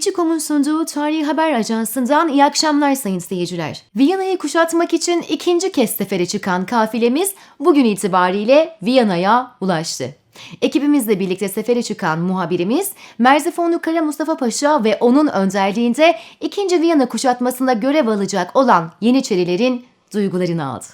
Bitçi.com'un sunduğu Tarihi Haber Ajansı'ndan iyi akşamlar sayın seyirciler. Viyana'yı kuşatmak için ikinci kez sefere çıkan kafilemiz bugün itibariyle Viyana'ya ulaştı. Ekibimizle birlikte sefere çıkan muhabirimiz Merzifonlu Kara Mustafa Paşa ve onun önderliğinde 2. Viyana kuşatmasında görev alacak olan Yeniçerilerin duygularını aldı.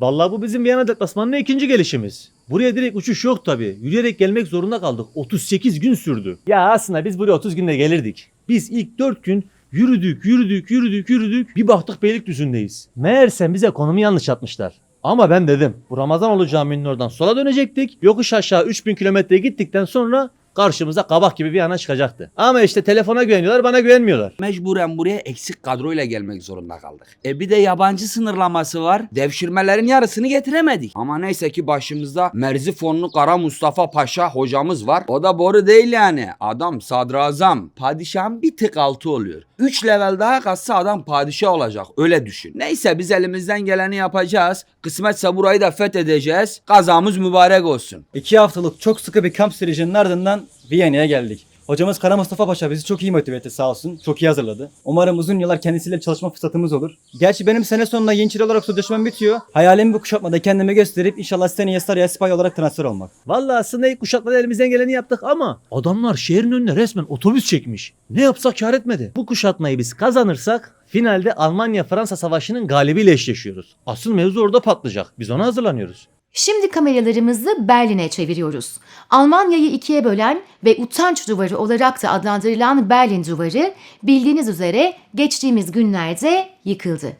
Vallahi bu bizim Viyana deplasmanının ikinci gelişimiz. Buraya direkt uçuş yok tabi. Yürüyerek gelmek zorunda kaldık. 38 gün sürdü. Ya aslında biz buraya 30 günde gelirdik. Biz ilk 4 gün yürüdük, yürüdük, yürüdük, yürüdük. Bir baktık Beylikdüzü'ndeyiz. Meğerse bize konumu yanlış atmışlar. Ama ben dedim bu Ramazan olacağım ünlü oradan sola dönecektik. Yokuş aşağı 3000 kilometre gittikten sonra karşımıza kabak gibi bir ana çıkacaktı. Ama işte telefona güveniyorlar bana güvenmiyorlar. Mecburen buraya eksik kadroyla gelmek zorunda kaldık. E bir de yabancı sınırlaması var. Devşirmelerin yarısını getiremedik. Ama neyse ki başımızda Merzifonlu Kara Mustafa Paşa hocamız var. O da boru değil yani. Adam sadrazam. Padişahın bir tık altı oluyor. 3 level daha kalsa adam padişah olacak. Öyle düşün. Neyse biz elimizden geleni yapacağız. Kısmetse burayı da fethedeceğiz. Kazamız mübarek olsun. İki haftalık çok sıkı bir kamp sürecinin ardından Viyana'ya geldik. Hocamız Kara Mustafa Paşa bizi çok iyi motive etti sağ olsun. Çok iyi hazırladı. Umarım uzun yıllar kendisiyle çalışma fırsatımız olur. Gerçi benim sene sonunda Yeniçeri olarak sözleşmem bitiyor. Hayalim bu kuşatmada kendimi gösterip inşallah seneye Sarıya Sipahi olarak transfer olmak. Vallahi aslında ilk kuşatmada elimizden geleni yaptık ama adamlar şehrin önüne resmen otobüs çekmiş. Ne yapsak kar etmedi. Bu kuşatmayı biz kazanırsak finalde Almanya-Fransa savaşının galibiyle eşleşiyoruz. Asıl mevzu orada patlayacak. Biz ona hazırlanıyoruz. Şimdi kameralarımızı Berlin'e çeviriyoruz. Almanya'yı ikiye bölen ve utanç duvarı olarak da adlandırılan Berlin duvarı bildiğiniz üzere geçtiğimiz günlerde yıkıldı.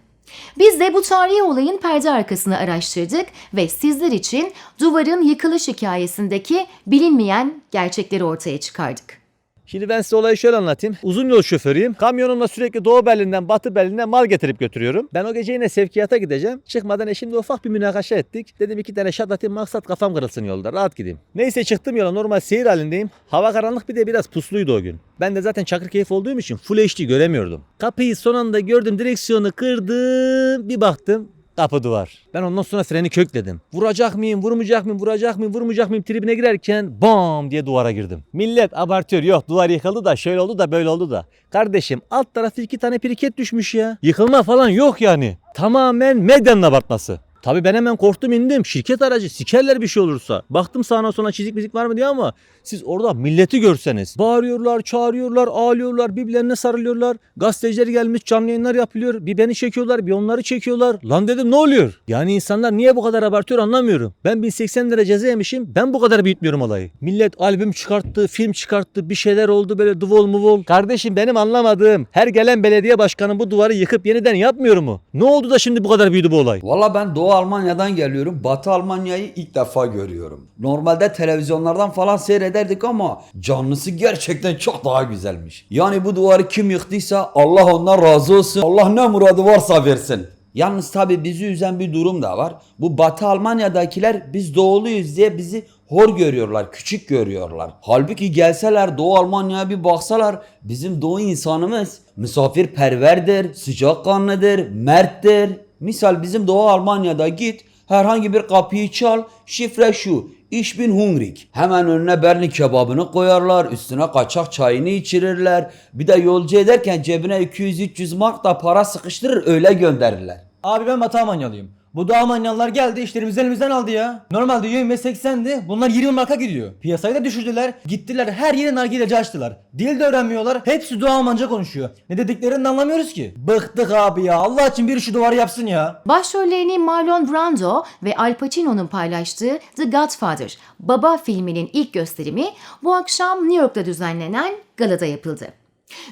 Biz de bu tarihi olayın perde arkasını araştırdık ve sizler için duvarın yıkılış hikayesindeki bilinmeyen gerçekleri ortaya çıkardık. Şimdi ben size olayı şöyle anlatayım. Uzun yol şoförüyüm. Kamyonumla sürekli Doğu Berlin'den Batı Berlin'e mal getirip götürüyorum. Ben o gece yine sevkiyata gideceğim. Çıkmadan eşimle ufak bir münakaşa ettik. Dedim iki tane şat atayım maksat kafam kırılsın yolda rahat gideyim. Neyse çıktım yola normal seyir halindeyim. Hava karanlık bir de biraz pusluydu o gün. Ben de zaten çakır keyif olduğum için full HD göremiyordum. Kapıyı son anda gördüm direksiyonu kırdım. Bir baktım Kapı duvar. Ben ondan sonra freni kökledim. Vuracak mıyım, vurmayacak mıyım, vuracak mıyım, vurmayacak mıyım tribine girerken bam diye duvara girdim. Millet abartıyor. Yok duvar yıkıldı da şöyle oldu da böyle oldu da. Kardeşim alt tarafı iki tane piriket düşmüş ya. Yıkılma falan yok yani. Tamamen medyanın abartması. Tabii ben hemen korktum indim. Şirket aracı sikerler bir şey olursa. Baktım sağına sola çizik mizik var mı diye ama siz orada milleti görseniz. Bağırıyorlar, çağırıyorlar, ağlıyorlar, birbirlerine sarılıyorlar. Gazeteciler gelmiş canlı yayınlar yapılıyor. Bir beni çekiyorlar, bir onları çekiyorlar. Lan dedim ne oluyor? Yani insanlar niye bu kadar abartıyor anlamıyorum. Ben 1080 lira ceza yemişim. Ben bu kadar büyütmüyorum olayı. Millet albüm çıkarttı, film çıkarttı, bir şeyler oldu böyle duvol muvol. Kardeşim benim anlamadığım her gelen belediye başkanı bu duvarı yıkıp yeniden yapmıyor mu? Ne oldu da şimdi bu kadar büyüdü bu olay? Valla ben Doğu Almanya'dan geliyorum. Batı Almanya'yı ilk defa görüyorum. Normalde televizyonlardan falan seyrederdik ama canlısı gerçekten çok daha güzelmiş. Yani bu duvarı kim yıktıysa Allah ondan razı olsun. Allah ne muradı varsa versin. Yalnız tabi bizi üzen bir durum da var. Bu Batı Almanya'dakiler biz doğuluyuz diye bizi hor görüyorlar, küçük görüyorlar. Halbuki gelseler Doğu Almanya'ya bir baksalar bizim Doğu insanımız misafirperverdir, sıcakkanlıdır, merttir. Misal bizim Doğu Almanya'da git herhangi bir kapıyı çal şifre şu Ich bin hungrig. Hemen önüne Berlin kebabını koyarlar. Üstüne kaçak çayını içirirler. Bir de yolcu ederken cebine 200-300 mark da para sıkıştırır öyle gönderirler. Abi ben Batı Almanyalıyım. Bu da Almanyalılar geldi işlerimizi elimizden aldı ya. Normalde yön ve 80'di. Bunlar 20 marka gidiyor. Piyasayı da düşürdüler. Gittiler her yere nargileci açtılar. Dil de öğrenmiyorlar. Hepsi Doğu Almanca konuşuyor. Ne dediklerini de anlamıyoruz ki. Bıktık abi ya. Allah için biri şu duvarı yapsın ya. Başrollerini Marlon Brando ve Al Pacino'nun paylaştığı The Godfather, Baba filminin ilk gösterimi bu akşam New York'ta düzenlenen galada yapıldı.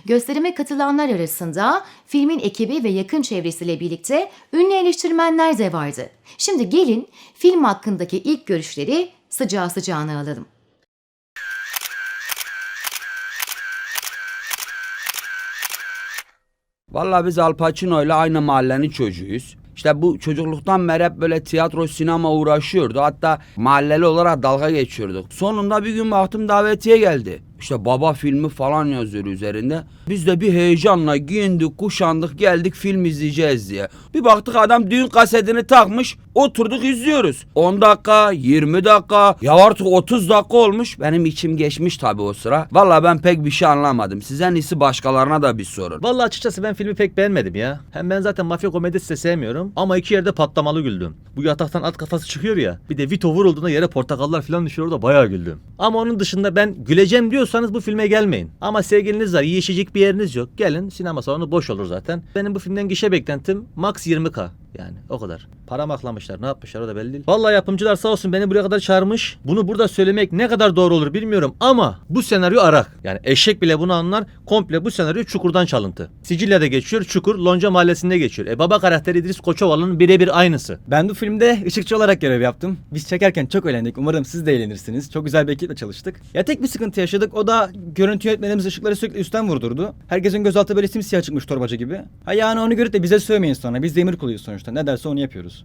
Gösterime katılanlar arasında filmin ekibi ve yakın çevresiyle birlikte ünlü eleştirmenler de vardı. Şimdi gelin film hakkındaki ilk görüşleri sıcağı sıcağına alalım. Vallahi biz Al Pacino ile aynı mahallenin çocuğuyuz. İşte bu çocukluktan beri hep böyle tiyatro, sinema uğraşıyordu. Hatta mahalleli olarak dalga geçiyorduk. Sonunda bir gün baktım davetiye geldi. İşte baba filmi falan yazıyor üzerinde. Biz de bir heyecanla giyindik, kuşandık, geldik film izleyeceğiz diye. Bir baktık adam düğün kasetini takmış, Oturduk izliyoruz. 10 dakika, 20 dakika, ya artık 30 dakika olmuş. Benim içim geçmiş tabii o sıra. Valla ben pek bir şey anlamadım. Size en iyisi başkalarına da bir sorun. Vallahi açıkçası ben filmi pek beğenmedim ya. Hem ben zaten mafya komedisi de sevmiyorum. Ama iki yerde patlamalı güldüm. Bu yataktan at kafası çıkıyor ya. Bir de Vito vurulduğunda yere portakallar falan düşüyor da bayağı güldüm. Ama onun dışında ben güleceğim diyorsanız bu filme gelmeyin. Ama sevgiliniz var, yiyişecek bir yeriniz yok. Gelin sinema salonu boş olur zaten. Benim bu filmden gişe beklentim max 20k. Yani o kadar. Para maklamışlar ne yapmışlar o da belli değil. Vallahi yapımcılar sağ olsun beni buraya kadar çağırmış. Bunu burada söylemek ne kadar doğru olur bilmiyorum ama bu senaryo arak. Yani eşek bile bunu anlar. Komple bu senaryo Çukur'dan çalıntı. Sicilya'da geçiyor. Çukur Lonca Mahallesi'nde geçiyor. E baba karakteri İdris Koçovalı'nın birebir aynısı. Ben bu filmde ışıkçı olarak görev yaptım. Biz çekerken çok eğlendik. Umarım siz de eğlenirsiniz. Çok güzel bir ekiple çalıştık. Ya tek bir sıkıntı yaşadık. O da görüntü yönetmenimiz ışıkları sürekli üstten vurdurdu. Herkesin gözaltı böyle simsiyah çıkmış torbacı gibi. Ha yani onu görüp de bize sövmeyin sonra. Biz demir kuluyuz sonuçta. Ne derse onu yapıyoruz.